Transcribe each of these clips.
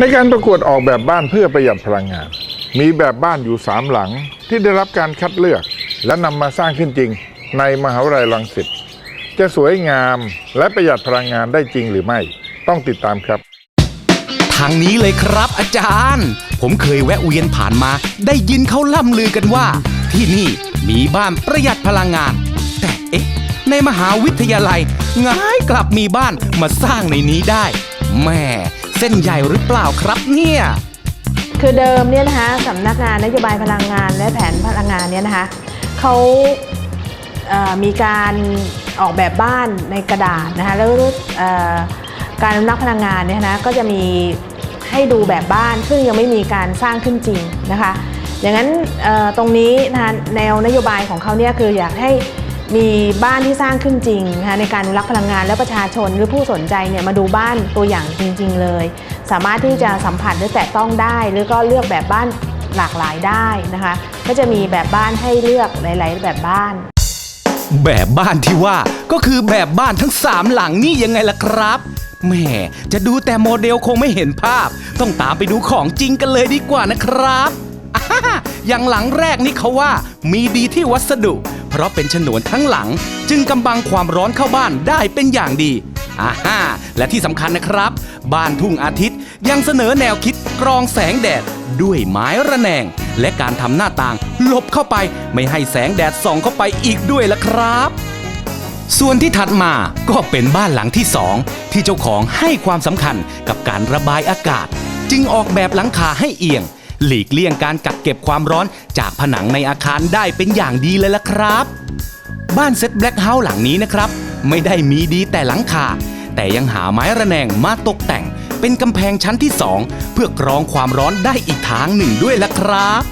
ในการประกวดออกแบบบ้านเพื่อประหยัดพลังงาน มีแบบบ้านอยู่สามหลังที่ได้รับการคัดเลือก และนำมาสร้างขึ้นจริง ในมหาวิทยาลัยรังสิตจะสวยงามและประหยัดพลังงานได้จริงหรือไม่ ต้องติดตามครับ ทางนี้เลยครับอาจารย์ ผมเคยแวะเวียนผ่านมา ได้ยินเขาล่ำลือกันว่า ที่นี่มีบ้านประหยัดพลังงาน แต่เอ๊ะ ในมหาวิทยาลัยง่ายกลับมีบ้านมาสร้างในนี้ได้แม่ เส้นใหญ่หรือเปล่าครับเนี่ย คือเดิมเนี่ยนะคะสำนักงานนโยบายพลังงานและแผนพลังงานเนี่ยนะคะเขาเอ่อมีการออกแบบบ้านในกระดาษนะคะแล้วเอ่อการอนุรักษ์พลังงานเนี่ยนะก็จะมีให้ดูแบบบ้าน ซึ่งยังไม่มีการสร้างขึ้นจริงนะคะ อย่างนั้นเอ่อตรงนี้นะคะแนวนโยบายของเขาเนี่ยคืออยากให้ มีบ้านที่สร้างขึ้นจริงนะคะในการอนุรักษ์พลังงานและประชาชนหรือผู้สนใจเนี่ยมาดูบ้านตัวอย่างจริง ๆ เลย สามารถที่จะสัมผัสหรือแตะต้องได้ หรือก็เลือกแบบบ้านหลากหลายได้นะคะ ก็จะมีแบบบ้านให้เลือกหลาย ๆ แบบบ้าน แบบบ้านที่ว่าก็คือแบบบ้านทั้งสามหลังนี่ยังไงล่ะครับแหม่จะดูแต่โมเดลคงไม่เห็นภาพ ต้องตามไปดูของจริงกันเลยดีกว่านะครับอ่าฮ่าอย่างหลังแรกนี่เขาว่ามีดีที่วัสดุ เพราะเป็นฉนวนทั้งหลัง จึงกำบังความร้อนเข้าบ้านได้เป็นอย่างดีอ่าฮ่าและที่สำคัญนะครับ บ้านทุ่งอาทิตย์ยังเสนอแนวคิดกรองแสงแดดด้วยไม้ระแนง และการทำหน้าต่างหลบเข้าไปไม่ให้แสงแดดส่องเข้าไปอีกด้วยละครับ ส่วนที่ถัดมาก็เป็นบ้านหลังที่สองที่เจ้าของให้ความสำคัญกับการระบายอากาศ จึงออกแบบหลังคาให้เอียง หลีกเลี่ยงการกักเก็บความร้อนจากผนังในอาคารได้เป็นอย่างดีเลยล่ะครับ บ้านเซ็ตแบล็กเฮาส์หลังนี้นะครับ ไม่ได้มีดีแต่หลังคา แต่ยังหาไม้ระแนงมาตกแต่ง เป็นกำแพงชั้นที่สองเพื่อกรองความร้อนได้อีกทางหนึ่งด้วยล่ะครับ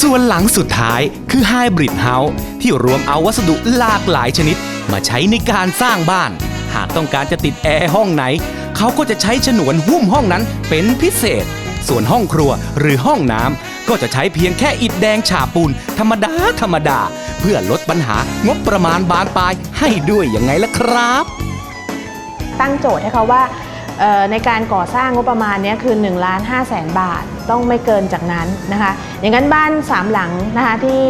ส่วนหลังสุดท้ายคือไฮบริดเฮาส์ที่รวมเอาวัสดุหลากหลายชนิด มาใช้ในการสร้างบ้าน หากต้องการจะติดแอร์ห้องไหน เขาก็จะใช้ฉนวนหุ้มห้องนั้นเป็นพิเศษ ส่วนห้องครัวหรือห้องน้ำก็จะใช้เพียงแค่อิฐแดงฉาบปูนธรรมดาธรรมดา เพื่อลดปัญหางบประมาณบานปลายให้ด้วยยังไงล่ะครับ ตั้งโจทย์ให้เขาว่าในการก่อสร้างงบประมาณนี้คือ1ล้าน5แสนบาทต้องไม่เกินจากนั้นนะคะ อย่างนั้นบ้าน 3 หลังนะคะที่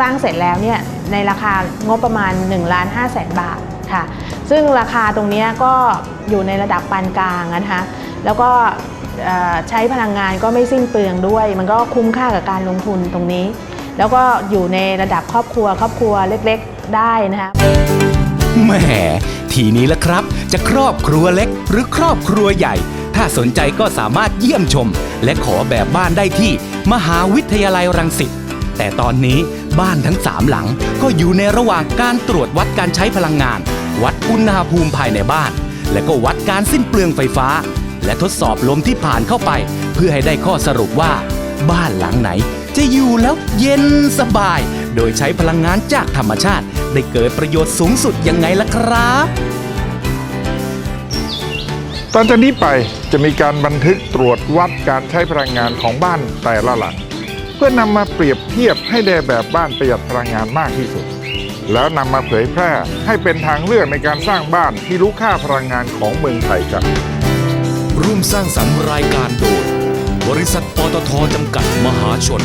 สร้างเสร็จแล้วเนี่ยในราคางบประมาณ1ล้าน5แสนบาทค่ะ ซึ่งราคาตรงนี้ก็อยู่ในระดับปานกลางนะคะแล้วก็ใช้พลังงานก็ไม่สิ้นเปลืองด้วย มันก็คุ้มค่ากับการลงทุนตรงนี้ แล้วก็อยู่ในระดับครอบครัว ครอบครัวเล็กๆได้นะคะแหมทีนี้ละครับ จะครอบครัวเล็กหรือครอบครัวใหญ่ ถ้าสนใจก็สามารถเยี่ยมชม และขอแบบบ้านได้ที่ มหาวิทยาลัยรังสิตแต่ตอนนี้บ้านทั้งสามหลังก็อยู่ในระหว่างการตรวจวัดการใช้พลังงาน อุณหภูมิภายในบ้าน และก็วัดการสิ้นเปลืองไฟฟ้า และทดสอบลมที่ผ่านเข้าไป เพื่อให้ได้ข้อสรุปว่า บ้านหลังไหน จะอยู่แล้วเย็นสบาย โดยใช้พลังงานจากธรรมชาติ ได้เกิดประโยชน์สูงสุดยังไงล่ะครับ ตอนจากนี้ไปจะมีการบันทึกตรวจวัดการใช้พลังงานของบ้านแต่ละหลัง เพื่อนำมาเปรียบเทียบให้ได้แบบบ้านประหยัดพลังงานมากที่สุด แล้วนำมาเผยแพร่ให้เป็นทางเลือกในการสร้างบ้านที่รู้ค่าพลังงานของเมืองไทยกันร่วมสร้างสรรค์รายการโดยบริษัทปตทจำกัดมหาชน